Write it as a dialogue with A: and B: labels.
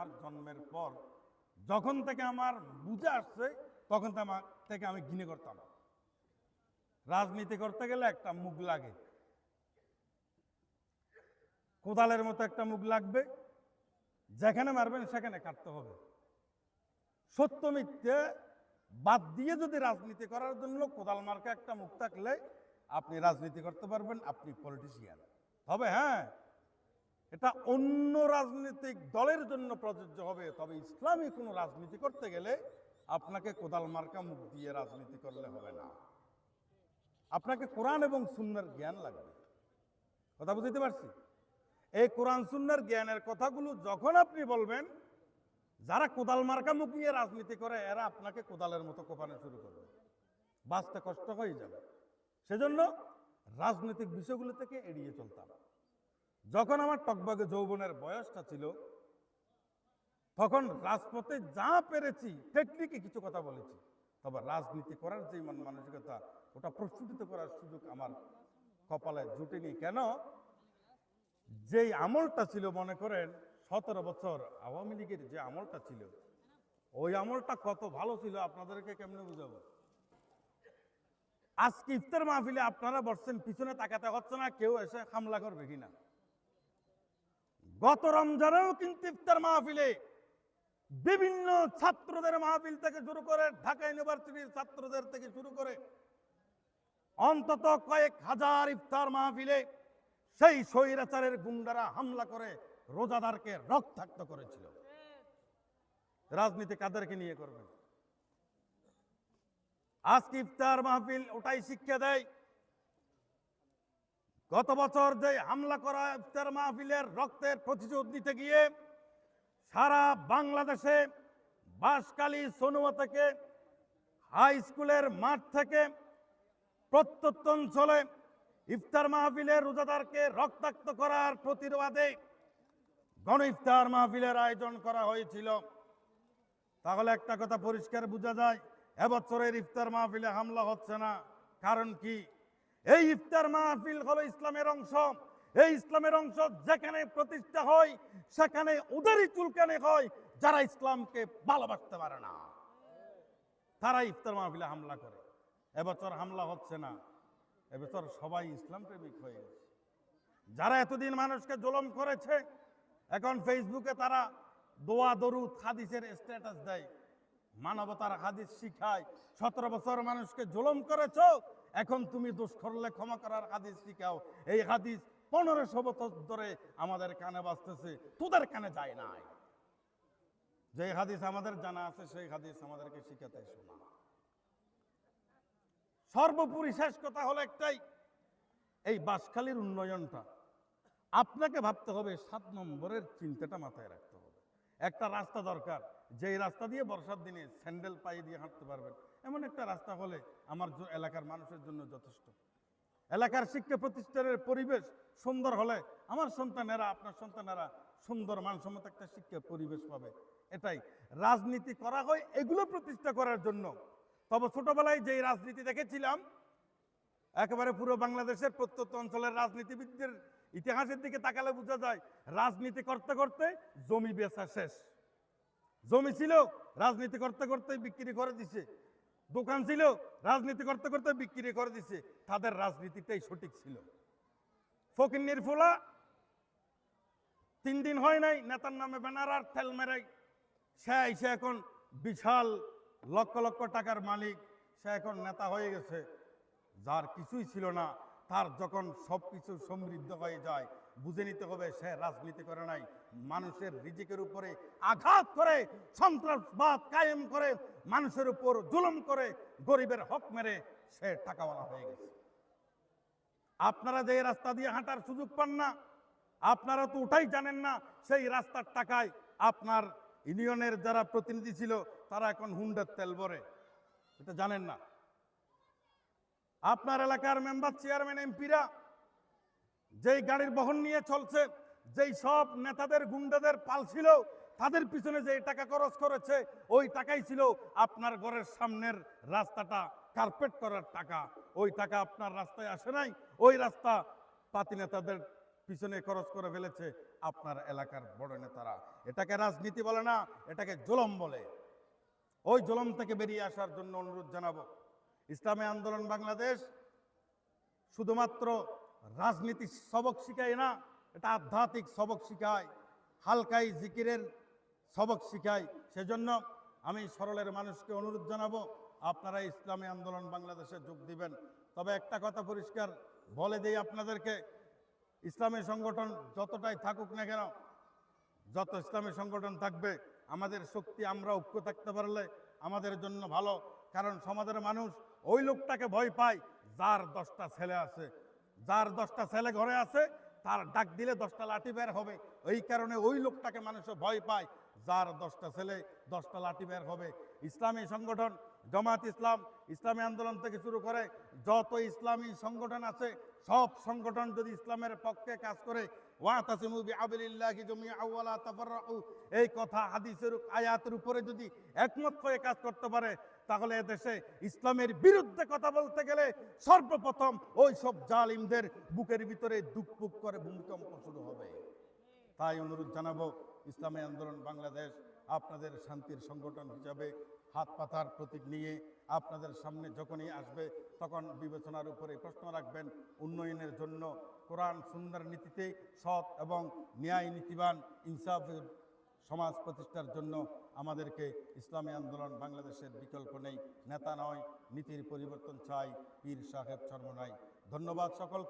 A: আমার জন্মের পর যখন থেকে আমার বুঝে আসছে, তখন থেকে আমি ঘিনে করতাম। রাজনীতি করতে গেলে একটা মুখ লাগে। কোদালের মতো একটা মুখ লাগবে। যেখানে মারবেন সেখানে কাটতে হবে। সত্য মিথ্যে বাদ দিয়ে যদি রাজনীতি করার জন্য কোদাল মার্কা একটা মুখ থাকলে আপনি রাজনীতি করতে পারবেন, আপনি পলিটিশিয়ান তবে হ্যাঁ এটা অন্য রাজনৈতিক দলের জন্য প্রযোজ্য হবে। তবে ইসলামী কোনো রাজনীতি করতে গেলে আপনাকে কোদাল মার্কা মুখ দিয়ে রাজনীতি করলে হবে না। আপনাকে কোরআন এবং সুন্নার জ্ঞান লাগবে। কথা বুঝতে পারছি? এই কোরআন, সুন্নার জ্ঞানের কথাগুলো যখন আপনি বলবেন, যারা কোদাল মার্কা মুখ নিয়ে রাজনীতি করে, এরা আপনাকে কোদালের মতো কোপানো শুরু করবে। বাঁচতে কষ্ট হয়ে যাবে। সেজন্য রাজনৈতিক বিষয়গুলো থেকে এড়িয়ে চলতাম। যখন আমার টকবাগে যৌবনের বয়সটা ছিল, তখন রাজপথে যা পেরেছি টেকনিকে কিছু কথা বলেছি। তবে রাজনীতি করার যে মন মানসিকতা, ওটা প্রস্ফুটিত করার সুযোগ আমার কপালে জুটেনি। কেন? যেই আমলটা ছিল, মনে করেন, সতেরো বছর আওয়ামী লীগের যে আমলটা ছিল, ওই আমলটা কত ভালো ছিল, আপনাদেরকে কেমনে বুঝাবো? আজকে ইফতার মাহফিলে আপনারা বসছেন, পিছনে তাকাতে হচ্ছে না, কেউ এসে হামলা করবে কিনা গত রমজানেও কিন্তু ইফতার মাহফিলে বিভিন্ন ছাত্রদের মাহফিল থেকে শুরু করে ঢাকা ইউনিভার্সিটির ছাত্রদের থেকে শুরু করে অন্তত কয়েক হাজার ইফতার মাহফিলে সেই স্বৈরাচারের গুন্ডারা হামলা করে রোজাদারকে রক্তাক্ত করেছিল। রাজনীতি কাদেরকে নিয়ে করবে আজকে ইফতার মাহফিল ওটাই শিক্ষা দেয় গত বছর যে হামলা করা ইফতার মাহফিলের রক্তের প্রতিশোধ নিতে গিয়ে সারা বাংলাদেশে বাঁশকালী সনুয়া থেকে হাই স্কুলের মাঠ থেকে প্রত্যন্ত অঞ্চলে ইফতার মাহফিলে রোজাদারকে রক্তাক্ত করার প্রতিবাদে গণ ইফতার মাহফিলের আয়োজন করা হয়েছিল। তাহলে একটা কথা পরিষ্কার বোঝা যায়, এবছরের ইফতার মাহফিলে হামলা হচ্ছে না। কারণ কি? এই ইফতার মাহফিল হলো ইসলামের অংশ। এই ইসলামের অংশ যেখানে প্রতিষ্ঠা হয়, সেখানে ওদেরই চুলকানে হয়, যারা ইসলামকে ভালোবাসতে পারে না। তারা ইফতার মাহফিলে হামলা করে। এবছর হামলা হচ্ছে না। এবছর সবাই ইসলাম প্রেমিক হয়ে গেছে। যারা এতদিন মানুষকে জুলম করেছে, এখন ফেসবুকে তারা দোয়া, দরুদ, হাদিসের স্ট্যাটাস দেয়। মানবতার হাদিস শিখায়। সতেরো বছর মানুষকে জুলম করেছ এখন তুমি দোষ করলে ক্ষমা করার হাদিস শিখাও। এই হাদিস পনেরোশো বছর ধরে আমাদের কানে বাজতেছে, তোদের কানে যায় নাই। যে হাদিস আমাদের জানা আছে, সেই হাদিস আমাদেরকে শিখাতে শোনা সর্বোপরি শেষ কথা হলো একটাই, এই বাসখালীর উন্নয়নটা। আপনাকে ভাবতে হবে, সাত নম্বরের চিন্তাটা মাথায় রাখতে হবে। একটা রাস্তা দরকার, যেই রাস্তা দিয়ে বর্ষার দিনে স্যান্ডেল পায়ে দিয়ে হাঁটতে পারবেন। এমন একটা রাস্তা হলে আমার এলাকার মানুষের জন্য যথেষ্ট। এলাকার শিক্ষা প্রতিষ্ঠানের পরিবেশ সুন্দর হলে আমার সন্তানেরা, আপনার সন্তানেরা সুন্দর মানসম্মত একটা শিক্ষা পরিবেশ পাবে। এটাই। রাজনীতি করা হয়, এগুলো প্রতিষ্ঠা করার জন্য। তবে ছোটবেলায় যেই রাজনীতি দেখেছিলাম, একেবারে পুরো বাংলাদেশের প্রত্যন্ত অঞ্চলের রাজনীতিবিদদের ইতিহাসের দিকে তাকালে বোঝা যায়, রাজনীতি করতে করতে জমি বেচা শেষ। জমি ছিল, রাজনীতি করতে করতে বিক্রি করে দিছে। দোকান ছিল, রাজনীতি করতে করতে বিক্রি করে দিছে। তাদের রাজনীতিটাই সঠিক ছিল। ফকির ফোলা, তিন দিন হয় নাই, নেতার নামে ব্যানার আর তেল মেরাই সে এসে এখন বিশাল লক্ষ লক্ষ টাকার মালিক। সে এখন নেতা হয়ে গেছে। যার কিছুই ছিল না তার যখন সব কিছু সমৃদ্ধ হয়ে যায়, বুঝে নিতে হবে সে রাজনীতি করে নাই। মানুষের রিজিকের উপরে আঘাত করে, সন্ত্রাসবাদ কায়েম করে, মানুষের উপর জুলুম করে, গরিবের হক মেরে সে টাকাওয়ালা হয়ে গেছে। আপনারা যে রাস্তা দিয়ে হাঁটার সুযোগ পান না, আপনারা তো ওটাই জানেন না, সেই রাস্তার টাকায় আপনার ইউনিয়নের যারা প্রতিনিধি ছিল, তারা এখন হুন্ডার তেল ভরে। এটা জানেন না। আপনার এলাকার মেম্বার, চেয়ারম্যান, এমপিরা যেই গাড়ির বহন নিয়ে চলছে, যেই সব নেতাদের, গুন্ডাদের পাল ছিল, তাদের পিছনে যে টাকা খরচ করেছে, ওই টাকাই ছিল আপনার ঘরের সামনের রাস্তাটা। কার্পেট করার টাকা। ওই টাকা আপনার রাস্তায় আসে নাই, ওই রাস্তা পাতি নেতাদের পিছনে খরচ করে ফেলেছে আপনার এলাকার বড় নেতারা। এটাকে রাজনীতি বলে না, এটাকে জুলম বলে। ওই জুলম থেকে বেরিয়ে আসার জন্য অনুরোধ জানাব। ইসলামী আন্দোলন বাংলাদেশ শুধুমাত্র রাজনীতি সবক শিখায় না, এটা আধ্যাত্মিক সবক শিখায়, হালকাই জিকিরের সবক শিখায়। সেজন্য আমি সরলের মানুষকে অনুরোধ জানাব, আপনারা ইসলামী আন্দোলন বাংলাদেশে যোগ দিবেন। তবে একটা কথা পরিষ্কার বলে দেই আপনাদেরকে, ইসলামী সংগঠন যতটাই থাকুক না কেন, যত ইসলামী সংগঠন থাকবে, আমাদের শক্তি, আমরা ঐক্য থাকতে পারলে আমাদের জন্য ভালো। কারণ সমাজের মানুষ ওই লোকটাকে ভয় পায়, যার দশটা ছেলে আছে। যার দশটা ছেলে ঘরে আছে, তার ডাক দিলে দশটা লাঠি বের হবে। এই কারণে ওই লোকটাকে মানুষ ভয় পায়, যার দশটা ছেলে দশটা লাঠি বের হবে। ইসলামী সংগঠন জামাত ইসলাম, ইসলামী আন্দোলন থেকে শুরু করে যত ইসলামী সংগঠন আছে, সব সংগঠন যদি ইসলামের পক্ষে কাজ করে, ওয়াতাসিমু বিআবিলিল্লাহি জামিআ ওয়ালা তাফাররাকু এই কথা হাদিসের আয়াতের উপরে যদি একমত হয়ে কাজ করতে পারে, তাহলে দেশে ইসলামের বিরুদ্ধে কথা বলতে গেলে সর্বপ্রথম ওই সব জালিমদের বুকের ভিতরে দুকপুক করে ভূমিকম্প শুরু হবে। তাই অনুরোধ জানাব, ইসলামী আন্দোলন বাংলাদেশ আপনাদের শান্তির সংগঠন হিসাবে হাত পাতার প্রতীক নিয়ে আপনাদের সামনে যখনই আসবে, তখন বিবেচনার উপরে প্রশ্ন রাখবেন। উন্নয়নের জন্য কোরআন সুন্দর নীতিতে সৎ এবং ন্যায় নীতিবান ইনসাফের সমাজ প্রতিষ্ঠার জন্য আমাদেরকে ইসলামী আন্দোলন বাংলাদেশের বিকল্প নেই। নেতা নয়, নীতির পরিবর্তন চাই, পীর সাহেব শর্ম নাই ধন্যবাদ সকল